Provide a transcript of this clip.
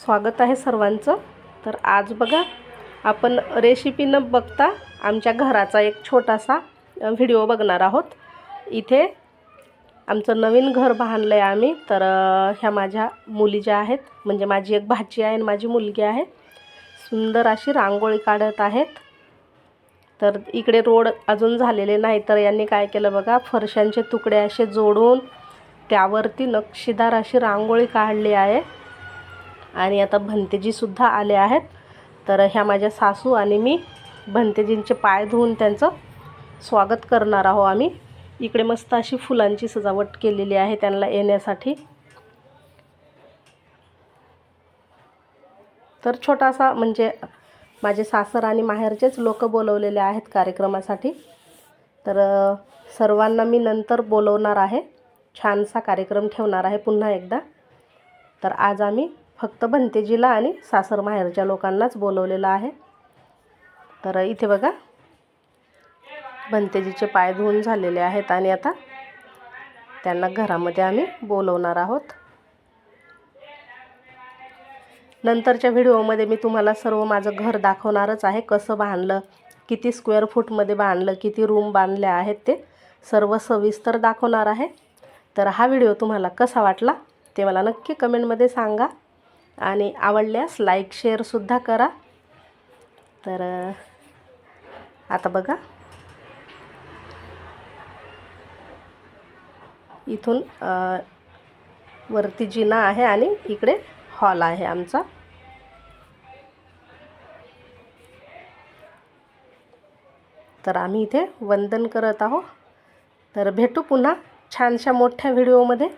स्वागत आहे सर्वांचं. तर आज बघा आपण रेसिपी न बघता आमच्या घराचा एक छोटासा व्हिडिओ बघणार आहोत. इथे आमचं नवीन घर बांधलं आहे आम्ही. तर ह्या माझ्या मुली ज्या आहेत म्हणजे माझी एक भाची आहे आणि माझी मुलगी आहे सुंदर अशी रांगोळी काढत आहेत. तर इकडे रोड अजून झालेले नाही तर यांनी काय केलं बघा फरशांचे तुकडे असे जोडून त्यावरती नक्षीदार अशी रांगोळी काढली आहे. आणि आता भंतेजीसुद्धा आले आहेत. तर ह्या माझ्या सासू आणि मी भंतेजींचे पाय धुवून त्यांचं स्वागत करणार आहोत आम्ही. इकडे मस्त अशी फुलांची सजावट केलेली आहे त्यांना येण्यासाठी. तर छोटासा म्हणजे माझे सासर आणि माहेरचेच लोक बोलवलेले आहेत कार्यक्रमासाठी. तर सर्वांना मी नंतर बोलवणार आहे. छानसा कार्यक्रम ठेवणार आहे पुन्हा एकदा. तर आज आम्ही फक्त भंतेजीला आणि सासर माहेरच्या लोकांनाच बोलवलेलं आहे. तर इथे बघा भंतेजीचे पाय धुवून झालेले आहेत आणि आता त्यांना घरामध्ये आम्ही बोलवणार आहोत. नंतरच्या व्हिडिओमध्ये मी तुम्हाला सर्व माझं घर दाखवणारच आहे कसं बांधलं किती स्क्वेअर फूटमध्ये बांधलं किती रूम बांधल्या आहेत ते सर्व सविस्तर दाखवणार आहे. तर हा व्हिडिओ तुम्हाला कसा वाटला ते मला नक्की कमेंटमध्ये सांगा. आणि आवडल्यास लाईक शेअरसुद्धा करा. तर आता बघा. इथून वरती जिना आहे आणि इकडे हॉल आहे आमचा. तर आम्ही इथे वंदन करत आहोत. तर भेटू पुन्हा छानशा मोठ्या व्हिडिओमध्ये